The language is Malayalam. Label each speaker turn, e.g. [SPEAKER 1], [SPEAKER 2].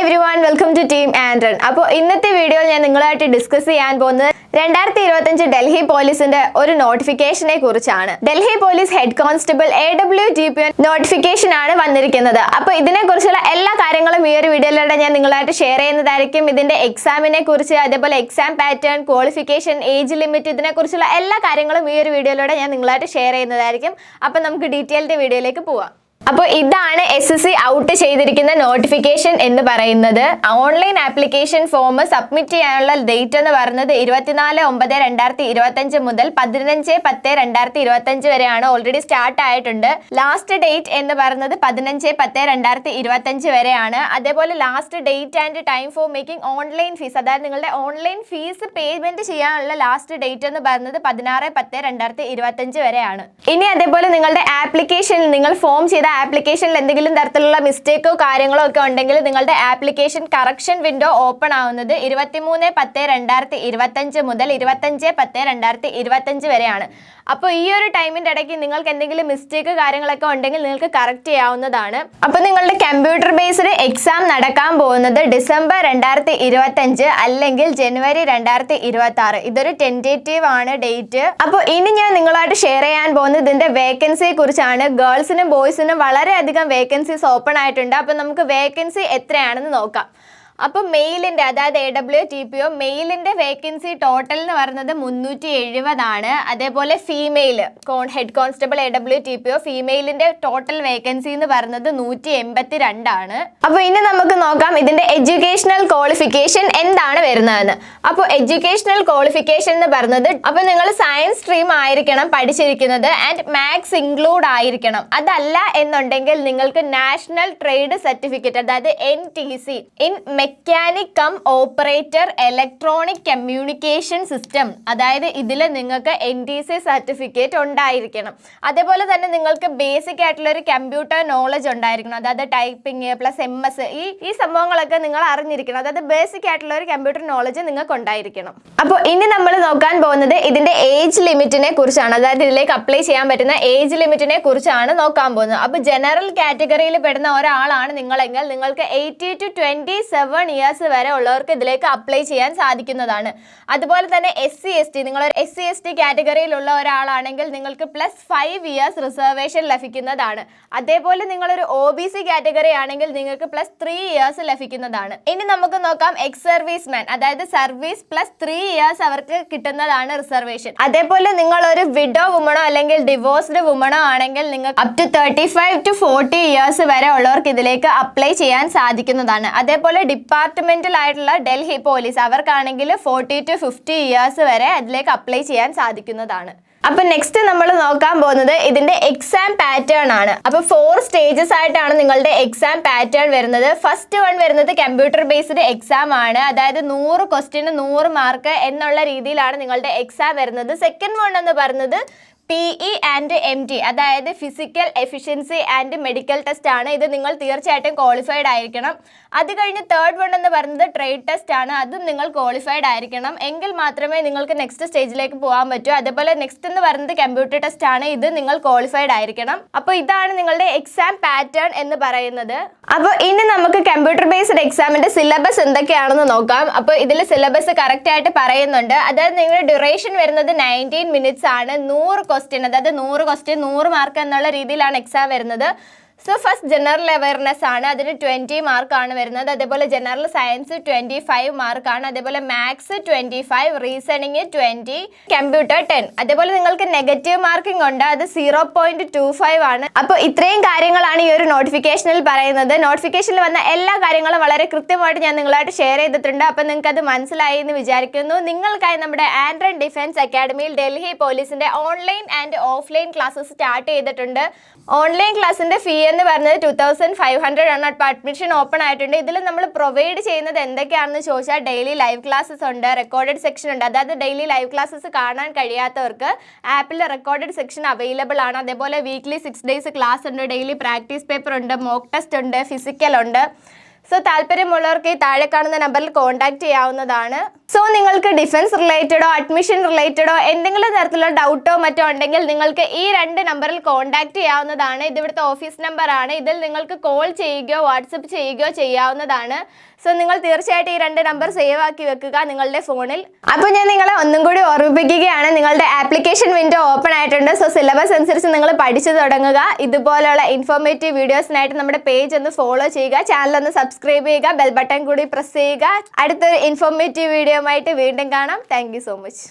[SPEAKER 1] Every one welcome to team ആൻഡ്രൺ അപ്പോൾ ഇന്നത്തെ വീഡിയോയിൽ ഞാൻ നിങ്ങളായിട്ട് ഡിസ്കസ് ചെയ്യാൻ പോകുന്നത് രണ്ടായിരത്തി ഇരുപത്തഞ്ച് ഡൽഹി പോലീസിന്റെ ഒരു നോട്ടിഫിക്കേഷനെ കുറിച്ചാണ്. Delhi police head constable A W G P notification ആണ് വന്നിരിക്കുന്നത്. അപ്പോൾ ഇതിനെ കുറിച്ചുള്ള എല്ലാ കാര്യങ്ങളും ഈ ഒരു വീഡിയോയിലൂടെ ഞാൻ നിങ്ങളായിട്ട് ഷെയർ ചെയ്യുന്നതായിരിക്കും. ഇതിന്റെ എക്സാമിനെ കുറിച്ച് അതേപോലെ exam pattern qualification age limit ഇതിനെ കുറിച്ചുള്ള എല്ലാ കാര്യങ്ങളും ഈ ഒരു വീഡിയോയിലൂടെ ഞാൻ നിങ്ങളായിട്ട് ഷെയർ ചെയ്യുന്നതായിരിക്കും. അപ്പോൾ നമുക്ക് ഡീറ്റെയിൽഡ് വീഡിയോയിലേക്ക് പോവാം. അപ്പോൾ ഇതാണ് എസ് എസ് സി ഔട്ട് ചെയ്തിരിക്കുന്ന നോട്ടിഫിക്കേഷൻ എന്ന് പറയുന്നത്. ഓൺലൈൻ ആപ്ലിക്കേഷൻ ഫോം സബ്മിറ്റ് ചെയ്യാനുള്ള ഡേറ്റ് എന്ന് പറയുന്നത് ഇരുപത്തിനാല് ഒമ്പത് രണ്ടായിരത്തി ഇരുപത്തഞ്ച് മുതൽ പതിനഞ്ച് പത്ത് രണ്ടായിരത്തി ഇരുപത്തഞ്ച് വരെയാണ് ഓൾറെഡി സ്റ്റാർട്ട് ആയിട്ടുണ്ട്. ലാസ്റ്റ് ഡേറ്റ് എന്ന് പറയുന്നത് പതിനഞ്ച് പത്ത് രണ്ടായിരത്തി ഇരുപത്തഞ്ച് വരെയാണ്. അതേപോലെ last date and time for making online fees അതായത് നിങ്ങളുടെ ഓൺലൈൻ ഫീസ് പേയ്മെന്റ് ചെയ്യാനുള്ള ലാസ്റ്റ് ഡേറ്റ് എന്ന് പറയുന്നത് പതിനാറ് പത്ത് രണ്ടായിരത്തി ഇരുപത്തഞ്ച് വരെയാണ്. ഇനി അതേപോലെ നിങ്ങളുടെ ആപ്ലിക്കേഷൻ നിങ്ങൾ ഫോം ചെയ്ത ആപ്ലിക്കേഷനിൽ എന്തെങ്കിലും തരത്തിലുള്ള മിസ്റ്റേക്കോ കാര്യങ്ങളോ ഒക്കെ ഉണ്ടെങ്കിൽ നിങ്ങളുടെ ആപ്ലിക്കേഷൻ കറക്ഷൻ വിൻഡോ ഓപ്പൺ ആവുന്നത് ഇരുപത്തിമൂന്ന് പത്ത് രണ്ടായിരത്തി ഇരുപത്തഞ്ച് മുതൽ ഇരുപത്തഞ്ച് പത്ത് രണ്ടായിരത്തി ഇരുപത്തഞ്ച് വരെയാണ്. അപ്പോൾ ഈ ഒരു ടൈമിന്റെ ഇടയ്ക്ക് നിങ്ങൾക്ക് എന്തെങ്കിലും മിസ്റ്റേക്ക് കാര്യങ്ങളൊക്കെ ഉണ്ടെങ്കിൽ നിങ്ങൾക്ക് കറക്റ്റ് ചെയ്യാവുന്നതാണ്. അപ്പോൾ നിങ്ങളുടെ കമ്പ്യൂട്ടർ ബേസ്ഡ് എക്സാം നടക്കാൻ പോകുന്നത് ഡിസംബർ രണ്ടായിരത്തി ഇരുപത്തഞ്ച് അല്ലെങ്കിൽ ജനുവരി രണ്ടായിരത്തി ഇരുപത്തി ആറ് ഇതൊരു ടെന്റേറ്റീവ് ആണ് ഡേറ്റ്. അപ്പോൾ ഇനി ഞാൻ നിങ്ങളായിട്ട് ഷെയർ ചെയ്യാൻ പോകുന്നത് ഇതിന്റെ വേക്കൻസിയെ കുറിച്ചാണ്. ഗേൾസിനും ബോയ്സിനും വളരെയധികം വേക്കൻസീസ് ഓപ്പൺ ആയിട്ടുണ്ട്. അപ്പം നമുക്ക് വേക്കൻസി എത്രയാണെന്ന് നോക്കാം. അപ്പോൾ മെയിലിന്റെ അതായത് A W T P O മെയിലിന്റെ vacancy total എന്ന് പറയുന്നത് മുന്നൂറ്റി എഴുപതാണ് അതേപോലെ female con head constable A W T P O ഫീമെയിലിന്റെ total vacancy എന്ന് പറയുന്നത് നൂറ്റി എൺപത്തി രണ്ടാണ് അപ്പോൾ ഇനി നമുക്ക് നോക്കാം ഇതിന്റെ എഡ്യൂക്കേഷണൽ ക്വാളിഫിക്കേഷൻ എന്താണ് വരുന്നതെന്ന്. അപ്പോൾ എഡ്യൂക്കേഷണൽ ക്വാളിഫിക്കേഷൻ എന്ന് പറയുന്നത് അപ്പോൾ നിങ്ങൾ സയൻസ് സ്ട്രീം ആയിരിക്കണം പഠിച്ചിരിക്കുന്നത് ആൻഡ് മാത്സ് ഇൻക്ലൂഡ് ആയിരിക്കണം. അതല്ല എന്നുണ്ടെങ്കിൽ നിങ്ങൾക്ക് നാഷണൽ ട്രേഡ് സർട്ടിഫിക്കറ്റ് അതായത് N T C in mechanic cum operator electronic communication system അതായത് ഇതിൽ നിങ്ങൾക്ക് എൻ ടി സി സർട്ടിഫിക്കറ്റ് ഉണ്ടായിരിക്കണം. അതേപോലെ തന്നെ നിങ്ങൾക്ക് ബേസിക് ആയിട്ടുള്ള ഒരു കമ്പ്യൂട്ടർ നോളജ് ഉണ്ടായിരിക്കണം. അതായത് ടൈപ്പിംഗ് പ്ലസ് എം എസ് ഈ ഈ സംഭവങ്ങളൊക്കെ നിങ്ങൾ അറിഞ്ഞിരിക്കണം. അതായത് ബേസിക് ആയിട്ടുള്ള ഒരു കമ്പ്യൂട്ടർ നോളജ് നിങ്ങൾക്ക് ഉണ്ടായിരിക്കണം. അപ്പോൾ ഇനി നമ്മൾ നോക്കാൻ പോകുന്നത് ഇതിന്റെ ഏജ് ലിമിറ്റിനെ കുറിച്ചാണ്. അതായത് ഇതിലേക്ക് അപ്ലൈ ചെയ്യാൻ പറ്റുന്ന ഏജ് ലിമിറ്റിനെ കുറിച്ചാണ് നോക്കാൻ പോകുന്നത്. അപ്പോൾ ജനറൽ കാറ്റഗറിയിൽ പെടുന്ന ഒരാളാണ് നിങ്ങളെങ്കിൽ നിങ്ങൾക്ക് eighteen to twenty seven years വരെ ഉള്ളവർക്ക് ഇതിലേക്ക് അപ്ലൈ ചെയ്യാൻ സാധിക്കുന്നതാണ്. അതുപോലെ തന്നെ എസ് സി എസ് ടി നിങ്ങൾ എസ് സി എസ് ടി കാറ്റഗറിയിലുള്ള ഒരാളാണെങ്കിൽ നിങ്ങൾക്ക് പ്ലസ് ഫൈവ് ഇയേഴ്സ് റിസർവേഷൻ ലഭിക്കുന്നതാണ്. അതേപോലെ നിങ്ങളൊരു ഒ ബി സി കാറ്റഗറി ആണെങ്കിൽ നിങ്ങൾക്ക് പ്ലസ് ത്രീ ഇയേഴ്സ് ലഭിക്കുന്നതാണ്. ഇനി നമുക്ക് നോക്കാം എക്സ് സർവീസ് മാൻ അതായത് സർവീസ് പ്ലസ് ത്രീ ഇയേഴ്സ് അവർക്ക് കിട്ടുന്നതാണ് റിസർവേഷൻ അതേപോലെ നിങ്ങൾ ഒരു വിഡോ വുമണോ അല്ലെങ്കിൽ ഡിവോഴ്സ്ഡ് വുമണോ ആണെങ്കിൽ നിങ്ങൾക്ക് up to thirty five to forty years വരെ ഉള്ളവർക്ക് ഇതിലേക്ക് അപ്ലൈ ചെയ്യാൻ സാധിക്കുന്നതാണ്. അതേപോലെ ഡിപ്പാർട്ട്മെന്റൽ ആയിട്ടുള്ള ഡൽഹി പോലീസ് അവർക്കാണെങ്കിൽ ഫോർട്ടി ടു ഫിഫ്റ്റി ഇയേഴ്സ് വരെ അതിലേക്ക് അപ്ലൈ ചെയ്യാൻ സാധിക്കുന്നതാണ്. അപ്പൊ നെക്സ്റ്റ് നമ്മൾ നോക്കാൻ പോകുന്നത് ഇതിന്റെ എക്സാം പാറ്റേൺ ആണ്. അപ്പൊ ഫോർ സ്റ്റേജസ് ആയിട്ടാണ് നിങ്ങളുടെ എക്സാം പാറ്റേൺ വരുന്നത്. ഫസ്റ്റ് വൺ വരുന്നത് കമ്പ്യൂട്ടർ ബേസ്ഡ് എക്സാം ആണ്. അതായത് നൂറ് ക്വസ്റ്റ്യന് നൂറ് മാർക്ക് എന്നുള്ള രീതിയിലാണ് നിങ്ങളുടെ എക്സാം വരുന്നത്. സെക്കൻഡ് വൺ എന്ന് പറയുന്നത് P E and M T അതായത് physical efficiency and medical test ആണ്. ഇത് നിങ്ങൾ തീർച്ചയായിട്ടും ക്വാളിഫൈഡ് ആയിരിക്കണം. അത് കഴിഞ്ഞ് തേർഡ് വൺ എന്ന് പറയുന്നത് ട്രേഡ് ടെസ്റ്റ് ആണ്. അതും നിങ്ങൾ ക്വാളിഫൈഡ് ആയിരിക്കണം. എങ്കിൽ മാത്രമേ നിങ്ങൾക്ക് നെക്സ്റ്റ് സ്റ്റേജിലേക്ക് പോകാൻ പറ്റൂ. അതേപോലെ നെക്സ്റ്റ് എന്ന് പറയുന്നത് കമ്പ്യൂട്ടർ ടെസ്റ്റ് ആണ്. ഇത് നിങ്ങൾ ക്വാളിഫൈഡ് ആയിരിക്കണം. അപ്പോൾ ഇതാണ് നിങ്ങളുടെ എക്സാം പാറ്റേൺ എന്ന് പറയുന്നത്. അപ്പോൾ ഇനി നമുക്ക് കമ്പ്യൂട്ടർ ബേസ്ഡ് എക്സാമിന്റെ സിലബസ് എന്തൊക്കെയാണെന്ന് നോക്കാം. അപ്പോൾ ഇതിൽ സിലബസ് കറക്റ്റ് ആയിട്ട് പറയുന്നുണ്ട്. അതായത് നിങ്ങളുടെ ഡ്യൂറേഷൻ വരുന്നത് നയന്റീൻ മിനിറ്റ്സ് ആണ്. നൂറ് ക്വസ്റ്റ്യൻ അതായത് നൂറ് ക്വസ്റ്റ്യൻ നൂറ് മാർക്ക് എന്നുള്ള രീതിയിലാണ് എക്സാം വരുന്നത്. സോ ഫസ്റ്റ് ജനറൽ അവയർനെസ് ആണ്. അതിന് ട്വന്റി മാർക്കാണ് വരുന്നത്. അതേപോലെ ജനറൽ സയൻസ് ട്വന്റി ഫൈവ് മാർക്കാണ് അതേപോലെ maths twenty five reasoning twenty computer ten അതേപോലെ നിങ്ങൾക്ക് നെഗറ്റീവ് മാർക്കിംഗ് ഉണ്ട്. അത് സീറോ പോയിന്റ് ടു ഫൈവ് ആണ്. അപ്പോൾ ഇത്രയും കാര്യങ്ങളാണ് ഈ ഒരു നോട്ടിഫിക്കേഷനിൽ പറയുന്നത്. നോട്ടിഫിക്കേഷനിൽ വന്ന എല്ലാ കാര്യങ്ങളും വളരെ കൃത്യമായിട്ട് ഞാൻ നിങ്ങളായിട്ട് ഷെയർ ചെയ്തിട്ടുണ്ട്. അപ്പോൾ നിങ്ങൾക്ക് അത് മനസ്സിലായി എന്ന് വിചാരിക്കുന്നു. നിങ്ങൾക്കായി നമ്മുടെ ആൻഡ്രൻ ഡിഫൻസ് അക്കാഡമിയിൽ ഡൽഹി പോലീസിന്റെ online and offline classes start ചെയ്തിട്ടുണ്ട്. ഓൺലൈൻ ക്ലാസ്സിന്റെ ഫീ എന്ന് പറഞ്ഞത് ടു തൗസൻഡ് ഫൈവ് ഹൺഡ്രഡ് ആണ്. അപ്പോൾ അഡ്മിഷൻ ഓപ്പൺ ആയിട്ടുണ്ട്. ഇതിൽ നമ്മൾ പ്രൊവൈഡ് ചെയ്യുന്നത് എന്തൊക്കെയാണെന്ന് ചോദിച്ചാൽ ഡെയിലി ലൈവ് ക്ലാസ്സസ് ഉണ്ട് റെക്കോർഡഡ് സെക്ഷൻ ഉണ്ട്. അതായത് ഡെയിലി ലൈവ് ക്ലാസ്സസ് കാണാൻ കഴിയാത്തവർക്ക് ആപ്പിൽ റെക്കോർഡഡ് സെക്ഷൻ അവൈലബിൾ ആണ്. അതേപോലെ വീക്ക്ലി സിക്സ് ഡേയ്സ് ക്ലാസ് ഉണ്ട് ഡെയിലി പ്രാക്ടീസ് പേപ്പർ ഉണ്ട് മോക്ക് ടെസ്റ്റ് ഉണ്ട് ഫിസിക്കൽ ഉണ്ട്. സോ താല്പര്യമുള്ളവർക്ക് ഈ താഴെ കാണുന്ന നമ്പറിൽ കോൺടാക്ട് ചെയ്യാവുന്നതാണ്. സോ നിങ്ങൾക്ക് ഡിഫൻസ് റിലേറ്റഡോ അഡ്മിഷൻ റിലേറ്റഡോ എന്തെങ്കിലും തരത്തിലുള്ള ഡൗട്ടോ മറ്റോ ഉണ്ടെങ്കിൽ നിങ്ങൾക്ക് ഈ രണ്ട് നമ്പറിൽ കോൺടാക്ട് ചെയ്യാവുന്നതാണ്. ഇത് ഇവിടുത്തെ ഓഫീസ് നമ്പർ ആണ്. ഇതിൽ നിങ്ങൾക്ക് കോൾ ചെയ്യുകയോ വാട്സപ്പ് ചെയ്യുകയോ ചെയ്യാവുന്നതാണ്. സോ നിങ്ങൾ തീർച്ചയായിട്ടും ഈ രണ്ട് നമ്പർ സേവ് ആക്കി വെക്കുക നിങ്ങളുടെ ഫോണിൽ അപ്പോൾ ഞാൻ നിങ്ങളെ ഒന്നും കൂടി ഓർമ്മിപ്പിക്കുകയാണ്. നിങ്ങളുടെ ആപ്ലിക്കേഷൻ വിൻഡോ ഓപ്പൺ ആയിട്ടുണ്ട്. സോ സിലബസ് അനുസരിച്ച് നിങ്ങൾ പഠിച്ചു തുടങ്ങുക. ഇതുപോലെയുള്ള ഇൻഫോർമേറ്റീവ് വീഡിയോസിനായിട്ട് നമ്മുടെ പേജ് ഒന്ന് ഫോളോ ചെയ്യുക. ചാനൽ ഒന്ന് സബ്സ്ക്രൈബ് ചെയ്യുക ബെൽ ബട്ടൺ കൂടി പ്രസ് ചെയ്യുക. അടുത്തൊരു ഇൻഫോർമേറ്റീവ് വീഡിയോ ആയിട്ട് വീണ്ടും കാണാം. Thank so much